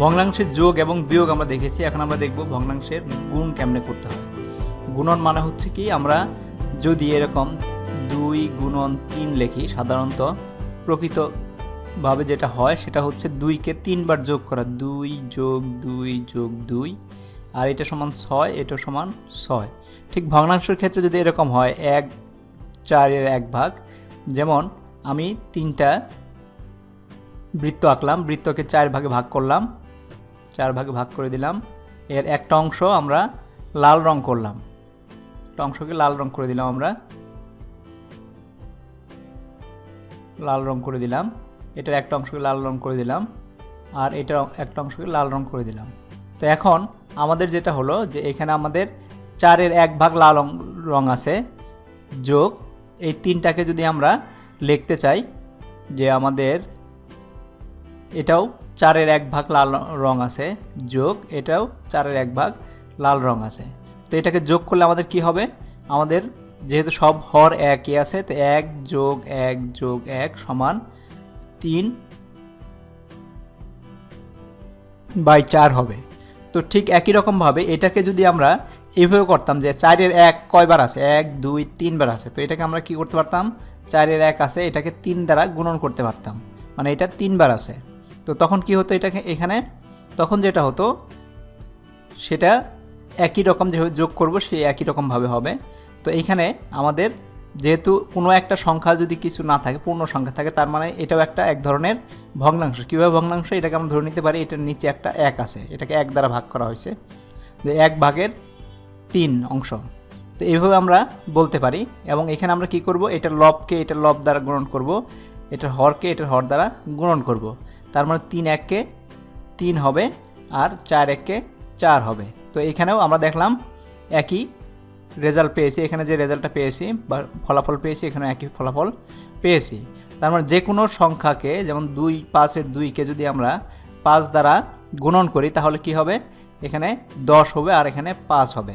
ভগ্নাংশের যোগ এবং বিয়োগ আমরা দেখেছি। এখন আমরা দেখব ভগ্নাংশের গুণ কেমনে করতে হয়। গুণন মানে হচ্ছে কি, আমরা যদি এরকম দুই গুণন তিন লেখি, সাধারণত প্রকৃতভাবে যেটা হয়, সেটা হচ্ছে দুইকে তিনবার যোগ করা। দুই যোগ দুই যোগ দুই, আর এটা সমান ছয়, এটা সমান ছয়। ঠিক ভগ্নাংশের ক্ষেত্রে যদি এরকম হয়, এক চারের এক ভাগ, যেমন আমি তিনটা বৃত্ত আঁকলাম, বৃত্তকে চার ভাগে ভাগ করলাম চার ভাগে ভাগ করে দিলাম। এর একটা অংশ আমরা লাল রং করলাম। একটা অংশকে লাল রং করে দিলাম আমরা। লাল রং করে দিলাম। এটার একটা অংশকে লাল রং করে দিলাম। আর এটার একটা অংশকে লাল রং করে দিলাম। তো এখন আমাদের যেটা হলো যে এখানে আমাদের চারের এক ভাগ লাল রং- আছে। যোগ এই তিনটাকে যদি আমরা লিখতে চাই যে আমাদের এটাও চারের এক ভাগ লাল রং আছে, যোগ, এটাও চারের এক ভাগ লাল রং আছে। তো এটাকে যোগ করলে আমাদের কি হবে? আমাদের যেহেতু সব হর একই আছে, তো এক যোগ এক যোগ এক সমান তিন বাই চার হবে। তো ঠিক একই রকমভাবে এটাকে যদি আমরা এইভাবে করতাম যে চারের এক কয়বার আছে? এক, দুই, তিনবার আছে। তো এটাকে আমরা কি করতে পারতাম? চারের এক আছে, এটাকে তিন দ্বারা গুণন করতে পারতাম। মানে এটা তিনবার আছে। তো তখন কি হতো এটাকে, এখানে? তখন যেটা হতো, সেটা একই রকম যেভাবে যোগ করব, সে একই রকমভাবে হবে। তো এইখানে আমাদের যেহেতু কোনো একটা সংখ্যা যদি কিছু না থাকে, পূর্ণ সংখ্যা থাকে, তার মানে এটাও একটা এক ধরনের ভগ্নাংশ। কীভাবে ভগ্নাংশ? এটাকে আমরা ধরে নিতে পারি, এটার নিচে একটা এক আছে। এটাকে এক দ্বারা ভাগ করা হয়েছে। যে এক ভাগের তিন অংশ। তো এইভাবে আমরা বলতে পারি। এবং এখানে আমরা কি করব? এটার লবকে এটা লব দ্বারা গ্রহণ করব। এটার হরকে, এটার হর দ্বারা গ্রহণ করব। তার মানে তিন এককে তিন হবে আর চার এককে চার হবে। তো এখানেও আমরা দেখলাম একই রেজাল্ট পেয়েছি। এখানে যে রেজাল্টটা পেয়েছি বা ফলাফল পেয়েছি এখানে একই ফলাফল পেয়েছি। তার মানে যে কোনো সংখ্যাকে যেমন দুই পাঁচের দুইকে যদি আমরা পাঁচ দ্বারা গুণন করি, তাহলে কি হবে? এখানে দশ হবে আর এখানে পাঁচ হবে।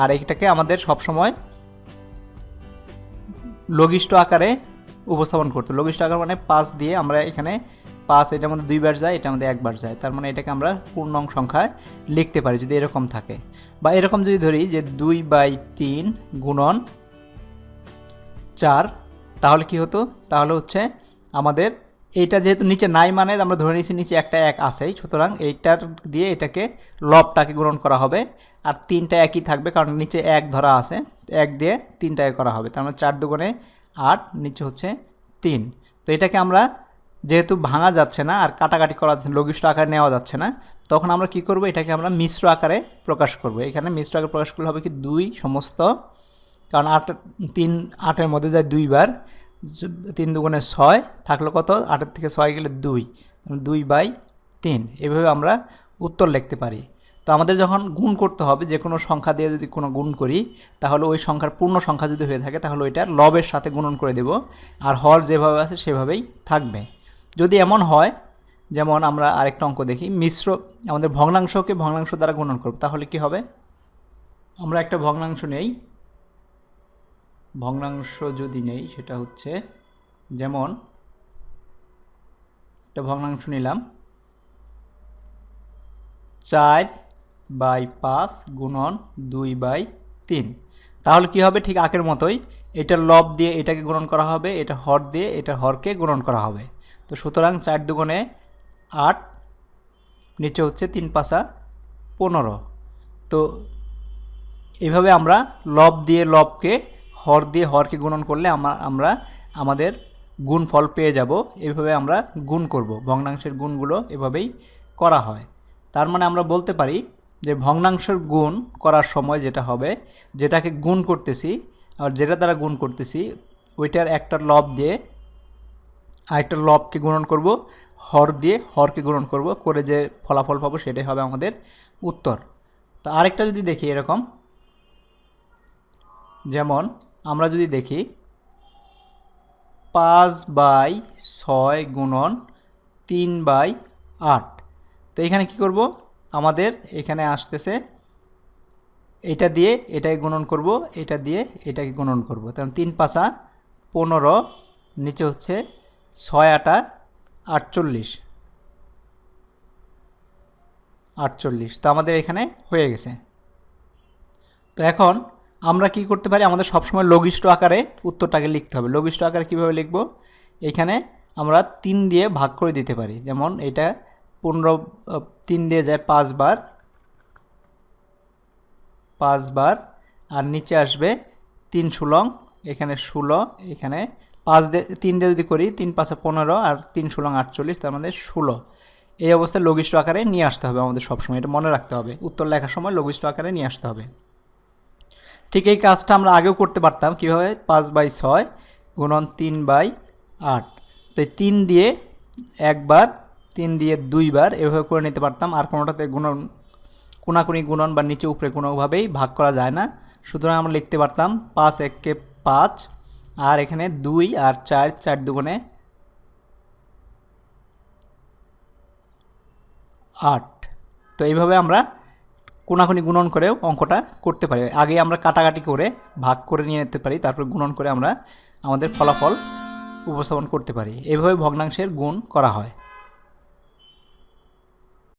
আর এইটাকে আমাদের সবসময় লঘিষ্ঠ আকারে উপস্থাপন করতে লঘিষ্ঠ আকার মানে পাঁচ দিয়ে আমরা এখানে পাঁচ, এটার মধ্যে দুইবার যায় এটা আমাদের একবার যায়। তার মানে এটাকে আমরা পূর্ণাঙ্গ সংখ্যায় লিখতে পারি যদি এরকম থাকে। বা এরকম যদি ধরি যে দুই বাই তিন গুণন চার, তাহলে কি হতো? তাহলে হচ্ছে আমাদের এইটা যেহেতু নিচে নাই মানে আমরা ধরে নিয়েছি নিচে একটা এক আছেই, সুতরাং এইটার দিয়ে এটাকে লবটাকে গ্রহণ করা হবে। আর তিনটা একই থাকবে কারণ নিচে এক ধরা আছে, এক দিয়ে তিনটায় করা হবে। তার মানে চার দুগুণে আট, নিচে হচ্ছে তিন। তো এটাকে আমরা যেহেতু ভাঙা যাচ্ছে না আর কাটাকাটি করা যাচ্ছে লঘিষ্ঠ আকারে নেওয়া যাচ্ছে না, তখন আমরা কি করব? এটাকে আমরা মিশ্র আকারে প্রকাশ করব। এখানে মিশ্র আকারে প্রকাশ করলে হবে কি? দুই সমস্ত, কারণ আট, তিন, আটের মধ্যে যায় দুইবার তিন দুগুণে ছয় থাকল কত? আটের থেকে ছয় গেলে দুই দুই বাই তিন। এভাবে আমরা উত্তর লিখতে পারি। তো আমাদের যখন গুণ করতে হবে, যে কোনো সংখ্যা দিয়ে যদি কোনো গুণ করি, তাহলে ওই সংখ্যার পূর্ণ সংখ্যা যদি হয়ে থাকে, তাহলে ওইটা লবের সাথে গুণন করে দেব। আর হর যেভাবে আছে, সেভাবেই থাকবে। যদি এমন হয়, যেমন আমরা আরেকটা অঙ্ক দেখি, মিশ্র, আমাদের ভগ্নাংশকে ভগ্নাংশ দ্বারা গুণন করব, তাহলে কি হবে? আমরা একটা ভগ্নাংশ নেই, ভগ্নাংশ যদি নেই, সেটা হচ্ছে, যেমন, একটা ভগ্নাংশ নিলাম, চার বাই পাঁচ গুণন দুই বাই তিন। তাহলে কি হবে? ঠিক আকের মতোই এটা লব দিয়ে এটাকে গুণন করা হবে, এটা হর দিয়ে এটা হরকে গুণন করা হবে। তো সুতরাং চার দুগুণে আট, নিচে হচ্ছে তিন পাশা পনেরো। তো এভাবে আমরা লব দিয়ে লবকে, হর দিয়ে হরকে গুণন করলে আমা- আমরা আমাদের গুণ ফল পেয়ে যাব। এভাবে আমরা গুণ করব। ভগ্নাংশের গুণগুলো এভাবেই করা হয়। তার মানে আমরা বলতে পারি যে ভগ্নাংশের গুণ করার সময় যেটা হবে, যেটাকে গুণ করতেছি আর যেটা দ্বারা গুণ করতেছি, ওইটার একটা লব দিয়ে আরেকটা লবকে গুণন করব, হর দিয়ে হরকে গুণন করব, করে যে ফলাফল পাবো সেটাই হবে আমাদের উত্তর। তো আরেকটা যদি দেখি এরকম, যেমন আমরা যদি দেখি পাঁচ বাই ছয় গুণন তিন বাই আট, তো এখানে কি করব? আমাদের এখানে আসতেছে, এটা দিয়ে এটাকে গুণন করব, এটা দিয়ে এটাকে গুণন করব। কারণ তিন পাঁচা পনেরো, নিচে হচ্ছে ছয় আটা আটচল্লিশ। আটচল্লিশ, তো আমাদের এখানে হয়ে গেছে। তো এখন আমরা কি করতে পারি? আমাদের সবসময় লঘিষ্ঠ আকারে উত্তরটাকে লিখতে হবে। লঘিষ্ঠ আকারে কীভাবে লিখব? এখানে আমরা তিন দিয়ে ভাগ করে দিতে পারি। যেমন এটা পনেরো তিন দিয়ে যায় পাঁচবার পাঁচবার আর নিচে আসবে তিন ষোলং এখানে ষোলো, এখানে পাঁচ দিয়ে, তিন দিয়ে যদি করি তিন পাঁচে পনেরো আর তিন ষোলং আটচল্লিশ, তার মধ্যে ষোলো। এই অবস্থায় লঘিষ্ঠ আকারে নিয়ে আসতে হবে আমাদের সবসময়, এটা মনে রাখতে হবে। উত্তর লেখার সময় লঘিষ্ঠ আকারে নিয়ে আসতে হবে। ঠিক এই কাজটা আমরা আগেও করতে পারতাম, কীভাবে? পাঁচ বাই ছয় গুণন তিন বাই আট। তো তিন দিয়ে একবার তিন দিয়ে দুইবার এভাবে করে নিতে পারতাম, আর কোনোটাতে গুণন, কোনাকুনি গুণন বা নিচে উপরে কোনোভাবেই ভাগ করা যায় না। সুতরাং আমরা লিখতে পারতাম পাঁচ এককে পাঁচ, আর এখানে দুই আর চার চার দুগুণে আট। তো এইভাবে আমরা কোনাকুনি গুণন করেও অঙ্কটা করতে পারি। আগে আমরা কাটাকাটি করে ভাগ করে নিয়ে নিতে পারি, তারপর গুণন করে আমরা আমাদের ফলাফল উপস্থাপন করতে পারি। এইভাবে ভগ্নাংশের গুণ করা হয়।